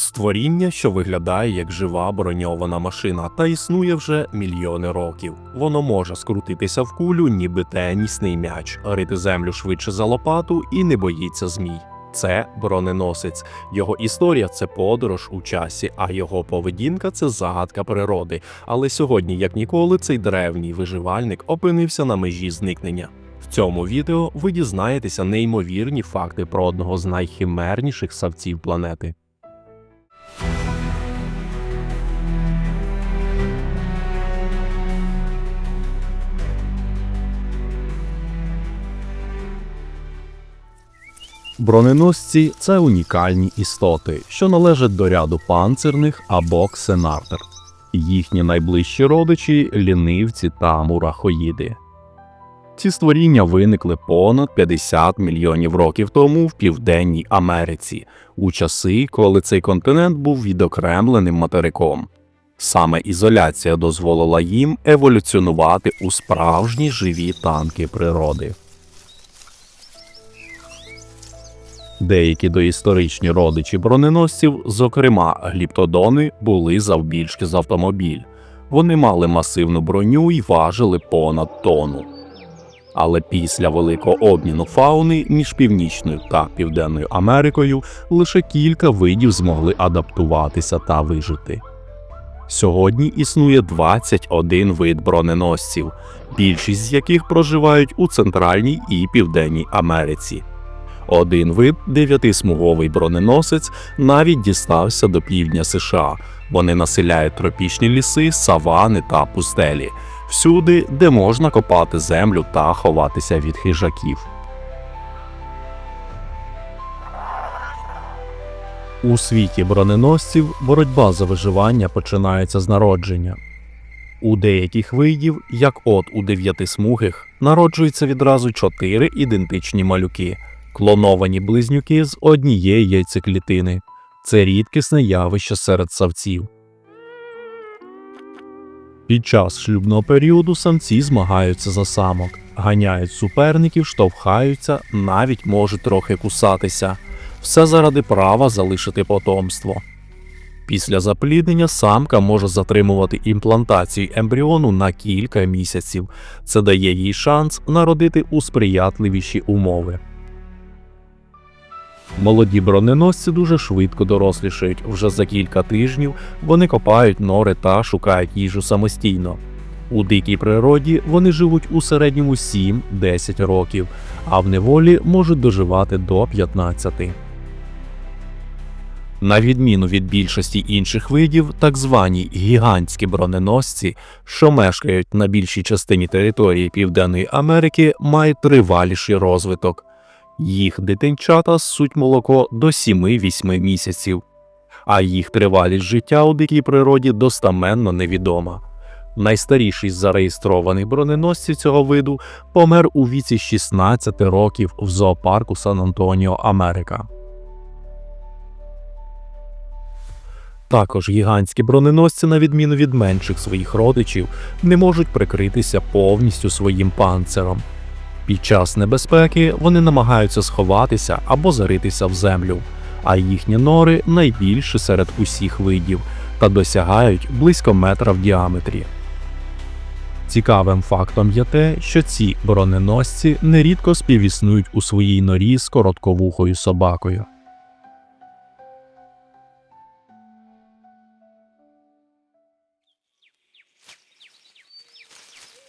Створіння, що виглядає як жива броньована машина, та існує вже мільйони років. Воно може скрутитися в кулю, ніби тенісний м'яч, рити землю швидше за лопату і не боїться змій. Це броненосець. Його історія це подорож у часі, а його поведінка це загадка природи. Але сьогодні, як ніколи, цей древній виживальник опинився на межі зникнення. В цьому відео ви дізнаєтеся неймовірні факти про одного з найхимерніших савців планети. Броненосці це унікальні істоти, що належать до ряду панцирних або ксенартер. Їхні найближчі родичі лінивці та мурахоїди. Ці створіння виникли понад 50 мільйонів років тому в Південній Америці, у часи, коли цей континент був відокремленим материком. Саме ізоляція дозволила їм еволюціонувати у справжні живі танки природи. Деякі доісторичні родичі броненосців, зокрема гліптодони, були завбільшки з автомобіль. Вони мали масивну броню і важили понад тонну. Але після великого обміну фауни між Північною та Південною Америкою лише кілька видів змогли адаптуватися та вижити. Сьогодні існує 21 вид броненосців, більшість з яких проживають у Центральній і Південній Америці. Один вид, дев'ятисмуговий броненосець, навіть дістався до півдня США. Вони населяють тропічні ліси, савани та пустелі, всюди, де можна копати землю та ховатися від хижаків. У світі броненосців боротьба за виживання починається з народження. У деяких видів, як от у дев'ятисмугих, народжуються відразу чотири ідентичні малюки, клоновані близнюки з однієї яйцеклітини. Це рідкісне явище серед савців. Під час шлюбного періоду самці змагаються за самок, ганяють суперників, штовхаються, навіть можуть трохи кусатися. Все заради права залишити потомство. Після запліднення самка може затримувати імплантацію ембріону на кілька місяців. Це дає їй шанс народити у сприятливіші умови. Молоді броненосці дуже швидко дорослішають. Вже за кілька тижнів вони копають нори та шукають їжу самостійно. У дикій природі вони живуть у середньому 7-10 років, а в неволі можуть доживати до 15. На відміну від більшості інших видів, так звані гігантські броненосці, що мешкають на більшій частині території Південної Америки, мають триваліший розвиток. Їх дитинчата суть молоко до 7-8 місяців, а їх тривалість життя у дикій природі достаменно невідома. Найстаріший з зареєстрованих броненосців цього виду помер у віці 16 років в зоопарку Сан-Антоніо, Америка. Також гігантські броненосці, на відміну від менших своїх родичів, не можуть прикритися повністю своїм панциром. Під час небезпеки вони намагаються сховатися або заритися в землю, а їхні нори найбільші серед усіх видів та досягають близько метра в діаметрі. Цікавим фактом є те, що ці броненосці нерідко співіснують у своїй норі з коротковухою собакою.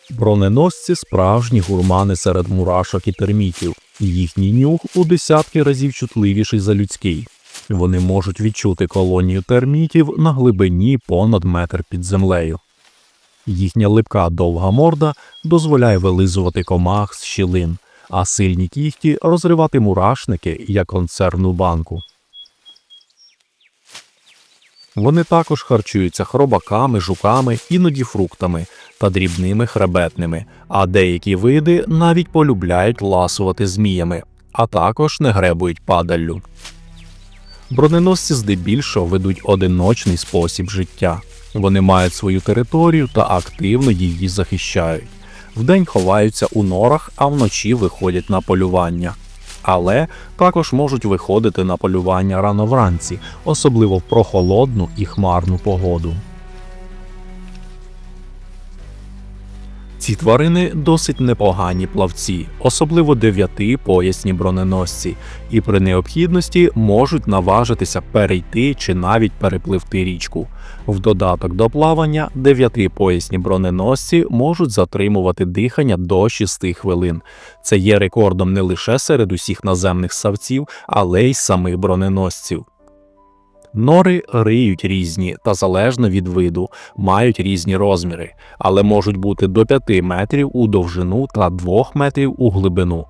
Броненосці справжні гурмани серед мурашок і термітів. Їхній нюх у десятки разів чутливіший за людський. Вони можуть відчути колонію термітів на глибині понад метр під землею. Їхня липка довга морда дозволяє вилизувати комах з щілин, а сильні кіхті розривати мурашники як консервну банку. Вони також харчуються хробаками, жуками, іноді фруктами та дрібними хребетними, а деякі види навіть полюбляють ласувати зміями, а також не гребують падаллю. Броненосці здебільшого ведуть одиночний спосіб життя. Вони мають свою територію та активно її захищають. Вдень ховаються у норах, а вночі виходять на полювання. Але також можуть виходити на полювання рано вранці, особливо в прохолодну і хмарну погоду. Ці тварини досить непогані плавці, особливо дев'яти поясні броненосці, і при необхідності можуть наважитися перейти чи навіть перепливти річку. В додаток до плавання дев'яти поясні броненосці можуть затримувати дихання до 6 хвилин. Це є рекордом не лише серед усіх наземних савців, але й самих броненосців. Нори риють різні та залежно від виду, мають різні розміри, але можуть бути до 5 метрів у довжину та 2 метрів у глибину.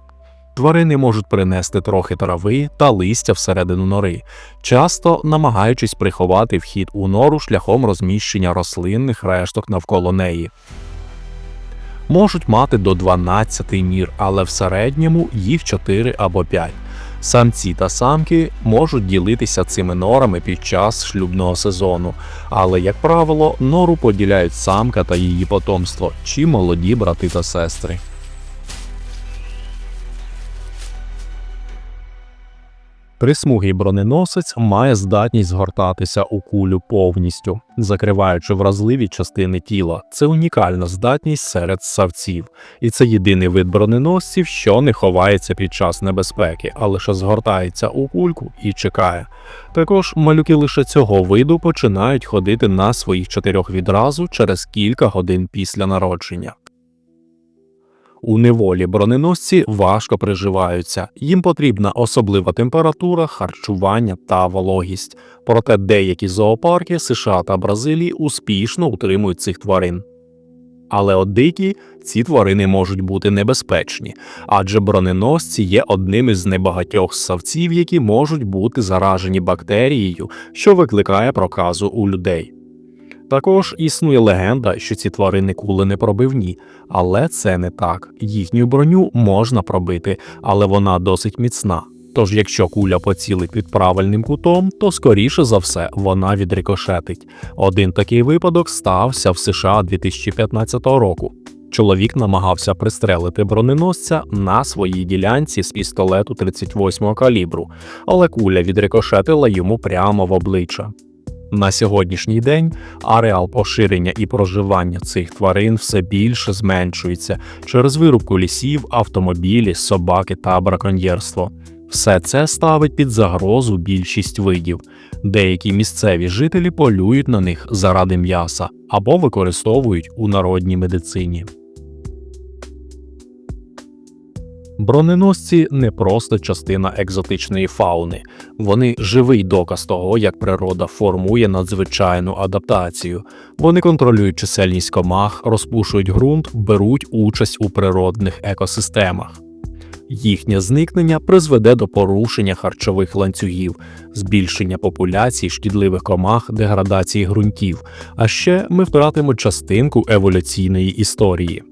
Тварини можуть принести трохи трави та листя всередину нори, часто намагаючись приховати вхід у нору шляхом розміщення рослинних решток навколо неї. Можуть мати до 12 нір, але в середньому їх 4 або 5. Самці та самки можуть ділитися цими норами під час шлюбного сезону, але, як правило, нору поділяють самка та її потомство чи молоді брати та сестри. Трисмугий броненосець має здатність згортатися у кулю повністю, закриваючи вразливі частини тіла. Це унікальна здатність серед савців, і це єдиний вид броненосців, що не ховається під час небезпеки, а лише згортається у кульку і чекає. Також малюки лише цього виду починають ходити на своїх чотирьох відразу через кілька годин після народження. У неволі броненосці важко приживаються, їм потрібна особлива температура, харчування та вологість. Проте деякі зоопарки США та Бразилії успішно утримують цих тварин. Але от дикі ці тварини можуть бути небезпечні, адже броненосці є одним із небагатьох ссавців, які можуть бути заражені бактерією, що викликає проказу у людей. Також існує легенда, що ці тварини кули не пробивні, але це не так. Їхню броню можна пробити, але вона досить міцна. Тож, якщо куля поцілить під правильним кутом, то скоріше за все вона відрикошетить. Один такий випадок стався в США 2015 року. Чоловік намагався пристрелити броненосця на своїй ділянці з пістолету 38 калібру, але куля відрикошетила йому прямо в обличчя. На сьогоднішній день ареал поширення і проживання цих тварин все більше зменшується через вирубку лісів, автомобілі, собаки та браконьєрство. Все це ставить під загрозу більшість видів. Деякі місцеві жителі полюють на них заради м'яса або використовують у народній медицині. Броненосці не просто частина екзотичної фауни, вони живий доказ того, як природа формує надзвичайну адаптацію. Вони контролюють чисельність комах, розпушують ґрунт, беруть участь у природних екосистемах. Їхнє зникнення призведе до порушення харчових ланцюгів, збільшення популяцій шкідливих комах, деградації ґрунтів. А ще ми втратимо частинку еволюційної історії.